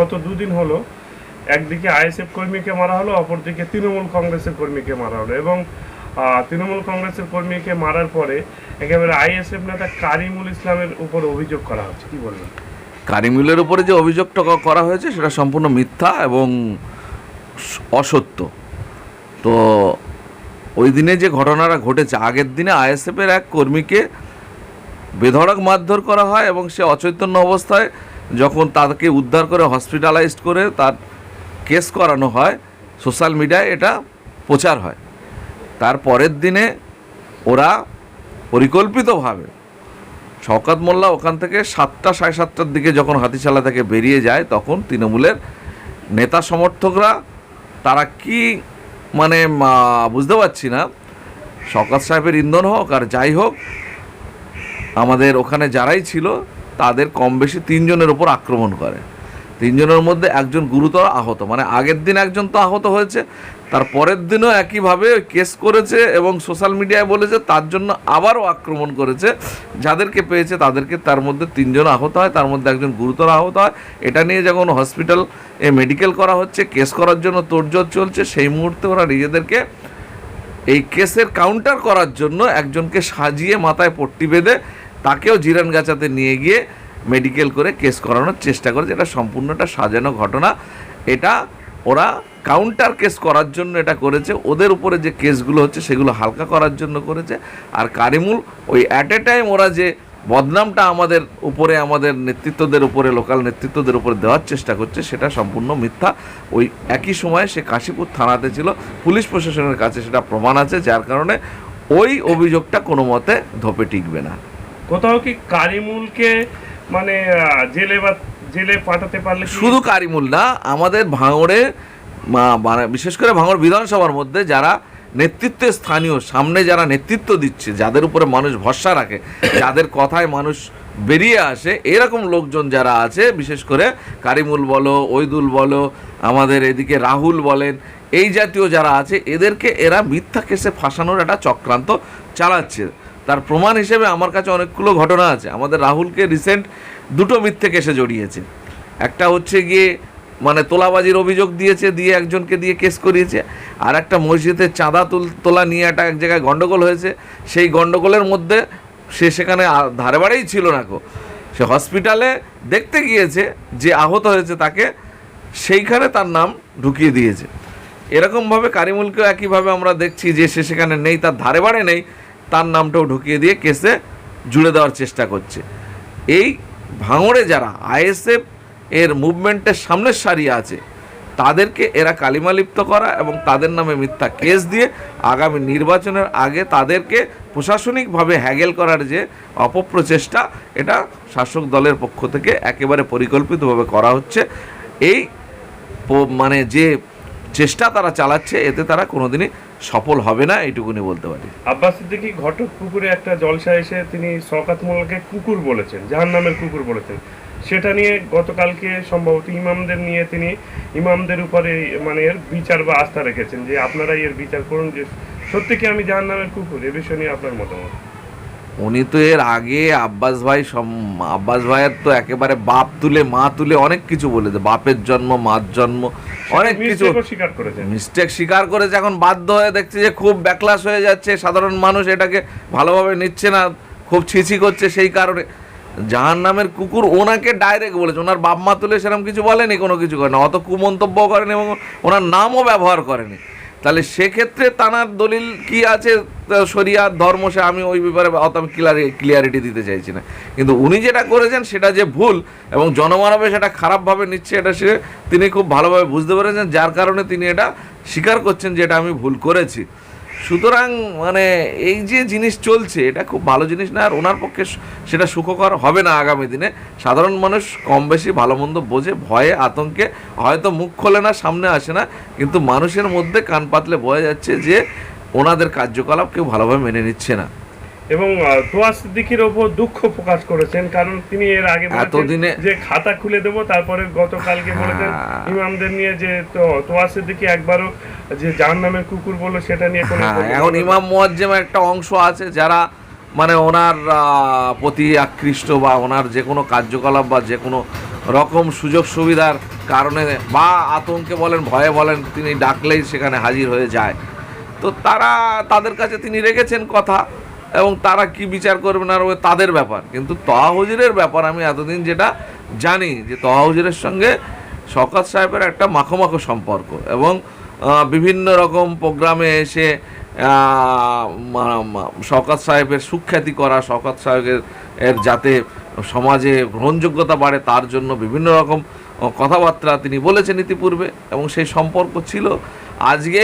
গত দুদিন হলো একদিকে আইএসএফ কর্মীকে মারা হলো, অপরদিকে তৃণমূল কংগ্রেসের কর্মীকে মারা হলো এবং তৃণমূল কংগ্রেসের কর্মীকে মারার পরে একেবারে আইএসএফ নেতা কারিমুল ইসলামের উপর অভিযোগ করা হচ্ছে। কি বলবেন? কারিমুলের উপরে যে অভিযোগটা করা হয়েছে সেটা সম্পূর্ণ মিথ্যা এবং অসত্য। তো ওই দিনে যে ঘটনাটা ঘটেছে, আগের দিনে আইএসএফের এক কর্মীকে বেধড়ক মারধর করা হয় এবং সে অচৈতন্য অবস্থায় যখন তাকে উদ্ধার করে হসপিটালাইজড করে তার কেস করানো হয় সোশ্যাল মিডিয়ায় এটা প্রচার হয়। তার পরের দিনে ওরা পরিকল্পিতভাবে শওকাত মোল্লা ওখান থেকে সাতটা সাড়ে সাতটার দিকে যখন হাতিশালা থেকে বেরিয়ে যায়, তখন তৃণমূলের নেতা সমর্থকরা তারা কি মানে বুঝতে পারছি না। শওকাত সাহেবের ইন্ধন হোক আর যাই হোক, আমাদের ওখানে যারাই ছিল তাদের কম বেশি তিনজনের ওপর আক্রমণ করে। তিনজনের মধ্যে একজন গুরুতর আহত মানে আগের দিন একজন তো আহত হয়েছে, তার পরের দিনও একইভাবে কেস করেছে এবং সোশ্যাল মিডিয়ায় বলেছে তার জন্য আবারও আক্রমণ করেছে। যাদেরকে পেয়েছে তাদেরকে তার মধ্যে তিনজন আহত হয়, তার মধ্যে একজন গুরুতর আহত হয়। এটা নিয়ে যখন হসপিটাল এ মেডিকেল করা হচ্ছে, কেস করার জন্য তোড়জোড় চলছে, সেই মুহূর্তে ওরা নিজেদেরকে এই কেসের কাউন্টার করার জন্য একজনকে সাজিয়ে মাথায় পট্টি বেঁধে তাকেও জিরান গাছাতে নিয়ে গিয়ে মেডিকেল করে কেস করানোর চেষ্টা করেছে এটা সম্পূর্ণটা সাজানো ঘটনা। এটা ওরা কাউন্টার কেস করার জন্য এটা করেছে। ওদের উপরে যে কেসগুলো হচ্ছে সেগুলো হালকা করার জন্য করেছে। আর কারিমুল, ওই অ্যাট এ টাইম ওরা যে বদনামটা আমাদের উপরে, আমাদের নেতৃত্বদের উপরে লোকাল নেতৃত্বদের উপরে দেওয়ার চেষ্টা করছে, সেটা সম্পূর্ণ মিথ্যা। ওই একই সময়ে সে কাশীপুর থানাতে ছিল। পুলিশ প্রশাসনের কাছে সেটা প্রমাণ আছে, যার কারণে ওই অভিযোগটা কোনো মতে ধোপে টিকবে না। কোথাও কি কারিমুলকে মানে জেলে বা জেলে পাঠাতে পারলে শুধু কারিমুল না, আমাদের ভাঙড়ে মানে বিশেষ করে ভাঙড় বিধানসভার মধ্যে যারা নেতৃত্বে স্থানীয়, সামনে যারা নেতৃত্ব দিচ্ছে, যাদের উপরে মানুষ ভরসা রাখে, যাদের কথায় মানুষ বেরিয়ে আসে, এরকম লোকজন যারা আছে, বিশেষ করে কারিমুল বলো, ওইদুল বলো, আমাদের এদিকে রাহুল বলেন, এই জাতীয় যারা আছে, এদেরকে এরা মিথ্যা কেসে ফাঁসানোর একটা চক্রান্ত চালাচ্ছে। তার প্রমাণ হিসেবে আমার কাছে অনেকগুলো ঘটনা আছে। আমাদের রাহুলকে রিসেন্ট দুটো মিথ্যে কেসে জড়িয়েছে। একটা হচ্ছে গিয়ে মানে তোলাবাজির অভিযোগ দিয়েছে, দিয়ে একজনকে দিয়ে কেস করিয়েছে। আর একটা মসজিদে চাঁদা তুল, তোলা নিয়ে একটা এক জায়গায় গণ্ডগোল হয়েছে। সেই গণ্ডগোলের মধ্যে সে সেখানে ধারে বাড়েই ছিল না কো সে হসপিটালে দেখতে গিয়েছে, যে আহত হয়েছে তাকে, সেইখানে তার নাম ঢুকিয়ে দিয়েছে। এরকমভাবে কারিমুলকেও একইভাবে আমরা দেখছি যে সে সেখানে নেই, তার ধারে বাড়ে নেই। তার নামটাও ঢুকিয়ে দিয়ে কেসে জুড়ে দেওয়ার চেষ্টা করছে। এই ভাঙড়ে যারা আইএসএফ এর মুভমেন্টের সামনের সারি আছে, তাদেরকে এরা কালিমালিপ্ত করা এবং তাদের নামে মিথ্যা কেস দিয়ে আগামী নির্বাচনের আগে তাদেরকে প্রশাসনিকভাবে হ্যাগেল করার যে অপপ্রচেষ্টা, এটা শাসক দলের পক্ষ থেকে একেবারে পরিকল্পিতভাবে করা হচ্ছে। এই মানে যে চেষ্টা তারা চালাচ্ছে, এতে তারা কোনোদিনই সফল হবে না, এইটুকুনি বলতে পারি। আব্বাস সিদ্দিকি ঘটক পুকুরে একটা জলসা এসে তিনি সকাত মোল্লাকে কুকুর বলেছেন জাহান নামের কুকুর বলেছেন। সেটা নিয়ে গতকালকে সম্ভবত ইমামদের নিয়ে তিনি ইমামদের উপরে মানে এর বিচার বা আস্থা রেখেছেন যে আপনারাই এর বিচার করুন যে সত্যি কি আমি জাহান নামের কুকুর? এ বিষয় নিয়ে আপনার মতামত? উনি তো এর আগে আব্বাস ভাই আব্বাস ভাইয়ের তো একেবারে বাপ তুলে মা তুলে অনেক কিছু বলেছে। বাপের জন্ম মার জন্ম অনেক কিছু। মিস্টেক স্বীকার করেছে। এখন বাধ্য হয়ে দেখছে যে খুব ব্যাকলাস হয়ে যাচ্ছে সাধারণ মানুষ এটাকে ভালোভাবে নিচ্ছে না খুব ছিছি করছে সেই কারণে। জাহান নামের কুকুর ওনাকে ডাইরেক্ট বলেছে ওনার বাপ মা তুলে সেরকম কিছু বলেনি কোনো কিছু করে না অত কুমন্তব্য করেনি এবং ওনার নামও ব্যবহার করেনি। তাহলে সেক্ষেত্রে তানার দলিল কি আছে? সরিয়া ধর্ম, সে আমি ওই ব্যাপারে অত আমি ক্লিয়ারি, ক্লিয়ারিটি দিতে চাইছি না। কিন্তু উনি যেটা করেছেন সেটা যে ভুল এবং জনমানবে সেটা খারাপভাবে নিচ্ছে, এটা সে তিনি খুব ভালোভাবে বুঝতে পেরেছেন, যার কারণে তিনি এটা স্বীকার করছেন যে এটা আমি ভুল করেছি। সুতরাং মানে এই যে জিনিস চলছে, এটা খুব ভালো জিনিস না, আর ওনার পক্ষে সেটা সুখকর হবে না আগামী দিনে। সাধারণ মানুষ কম বেশি ভালো মন্দ বোঝে, ভয়ে, আতঙ্কে, হয়তো মুখ খোলে না, সামনে আসে না, কিন্তু মানুষের মধ্যে কান পাতলে বোঝা যাচ্ছে যে, ওনাদের কার্যকলাপ কেউ ভালোভাবে মেনে নিচ্ছে না। এবং তোয়া সিদ্দিকির ওপর দুঃখ প্রকাশ করেছেন কারণ তিনি এর আগে এতদিনে- যে খাতা খুলে দেব তারপরে গতকালকে বলেছেন হ্যাঁ। ইমামদের নিয়ে যে তো তোয়া সিদ্দিকি একবারও যে জাহান নামের কুকুর বলল সেটা নিয়ে কোনো হ্যাঁ এখন ইমাম মুয়াজ্জেম একটা অংশ আছে যারা মানে ওনার প্রতি আকৃষ্ট বা ওনার যে কোনো কার্যকলাপ বা যে কোনো রকম সুযোগ সুবিধার কারণে বা আতঙ্কে বলেন ভয়ে বলেন তিনি ডাকলেই সেখানে হাজির হয়ে যায়। তো তারা তাদের কাছে তিনি রেখেছেন কথা। এবং তারা কি বিচার করবেন আর ওই তাদের ব্যাপার। কিন্তু তহা ব্যাপার আমি এতদিন যেটা জানি যে তহা সঙ্গে শওকত সাহেবের একটা মাখো সম্পর্ক এবং বিভিন্ন রকম প্রোগ্রামে এসে শওকত সাহেবের সুখ্যাতি করা, শওকত সাহেবের, এর যাতে সমাজে গ্রহণযোগ্যতা বাড়ে তার জন্য বিভিন্ন রকম কথাবার্তা তিনি বলেছেন ইতিপূর্বে এবং সেই সম্পর্ক ছিল। আজকে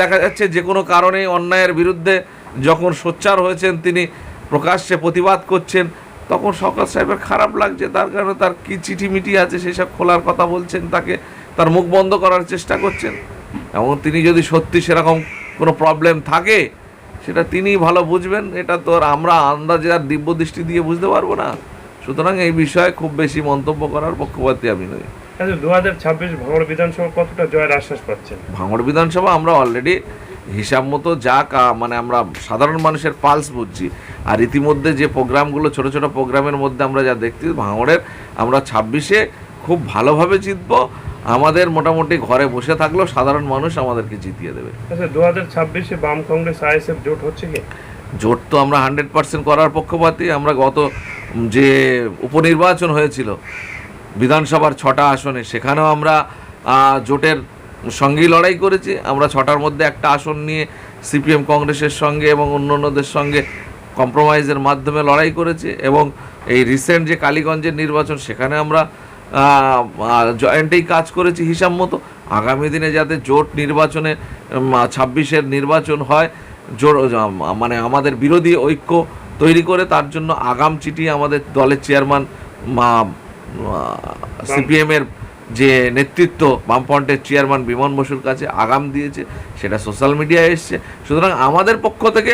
দেখা যাচ্ছে যে কোনো কারণে অন্যায়ের বিরুদ্ধে যখন সোচ্চার হয়েছেন তিনি প্রকাশ্যে প্রতিবাদ করছেন তখন শওকত সাহেবের খারাপ লাগছে। তার কারণে তার কি চিঠি মিটি আছে সেসব খোলার কথা বলছেন তাকে তার মুখ বন্ধ করার চেষ্টা করছেন। এবং তিনি যদি সত্যি সেরকম কোনো প্রবলেম থাকে সেটা তিনি ভালো বুঝবেন। এটা তো আর আমরা আন্দাজে আর দিব্য দৃষ্টি দিয়ে বুঝতে পারব না। সুতরাং এই বিষয়ে খুব বেশি মন্তব্য করার পক্ষপাতী আমি নই। আচ্ছা দু হাজার ছাব্বিশ ভাঙড় বিধানসভা কতটা জয়ের আশ্বাস পাচ্ছেন? ভাঙড় বিধানসভা আমরা অলরেডি হিসাব মতো যা কা- মানে আমরা সাধারণ মানুষের পালস বুঝছি। আর ইতিমধ্যে যে প্রোগ্রামগুলো ছোট ছোট প্রোগ্রামের মধ্যে আমরা যা দেখছি ভাঙড়ের আমরা ছাব্বিশে খুব ভালোভাবে জিতবো। আমাদের মোটামুটি ঘরে বসে থাকলেও সাধারণ মানুষ আমাদেরকে জিতিয়ে দেবে। আচ্ছা দু হাজার ছাব্বিশে বাম কংগ্রেস আইএসএফ জোট হচ্ছে কি? জোট তো আমরা হান্ড্রেড পার্সেন্ট করার পক্ষপাতী। আমরা গত যে উপনির্বাচন হয়েছিল বিধানসভার ছটা আসনে সেখানেও আমরা জোটের সঙ্গেই লড়াই করেছি। আমরা ছটার মধ্যে একটা আসন নিয়ে সিপিএম কংগ্রেসের সঙ্গে এবং অন্য অন্যদের সঙ্গে কম্প্রোমাইজের মাধ্যমে লড়াই করেছি এবং এই রিসেন্ট যে কালীগঞ্জের নির্বাচন সেখানে আমরা জয়েন্টেই কাজ করেছি হিসাব মতো। আগামী দিনে যাতে জোট নির্বাচনে ছাব্বিশের নির্বাচন হয় জোর মানে আমাদের বিরোধী ঐক্য তৈরি করে তার জন্য আগাম চিঠি আমাদের দলের চেয়ারম্যান সিপিএমের যে নেতৃত্ব বামফ্রন্টের চেয়ারম্যান বিমন বসুর কাছে আগাম দিয়েছে, সেটা সোশ্যাল মিডিয়ায় এসছে। সুতরাং আমাদের পক্ষ থেকে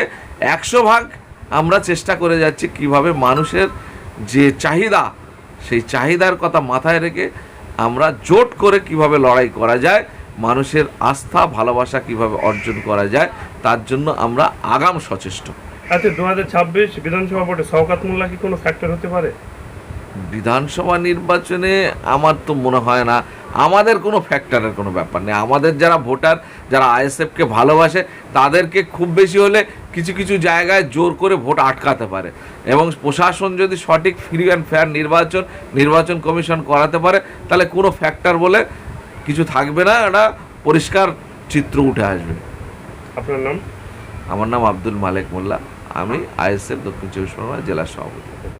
একশো ভাগ আমরা চেষ্টা করে যাচ্ছি কীভাবে মানুষের যে চাহিদা, সেই চাহিদার কথা মাথায় রেখে আমরা জোট করে কীভাবে লড়াই করা যায়, মানুষের আস্থা, ভালোবাসা কীভাবে অর্জন করা যায়, তার জন্য আমরা আগাম সচেষ্ট। আচ্ছা দু হাজার ছাব্বিশ বিধানসভা ভোটে শওকাত মোল্লা কি কোনো ফ্যাক্টর হতে পারে? বিধানসভা নির্বাচনে আমার তো মনে হয় না। আমাদের কোনো ফ্যাক্টরের কোনো ব্যাপার নেই। আমাদের যারা ভোটার যারা আইএসএফকে ভালোবাসে তাদেরকে খুব বেশি হলে কিছু কিছু জায়গায় জোর করে ভোট আটকাতে পারে। এবং প্রশাসন যদি সঠিক ফ্রি অ্যান্ড ফেয়ার নির্বাচন নির্বাচন কমিশন করাতে পারে তাহলে কোনো ফ্যাক্টর বলে কিছু থাকবে না এটা পরিষ্কার চিত্র উঠে আসবে। আপনার নাম? আমার নাম আব্দুল মালেক মোল্লা। আমি আইএসএফ দক্ষিণ চব্বিশ পরগনা জেলা সভাপতি।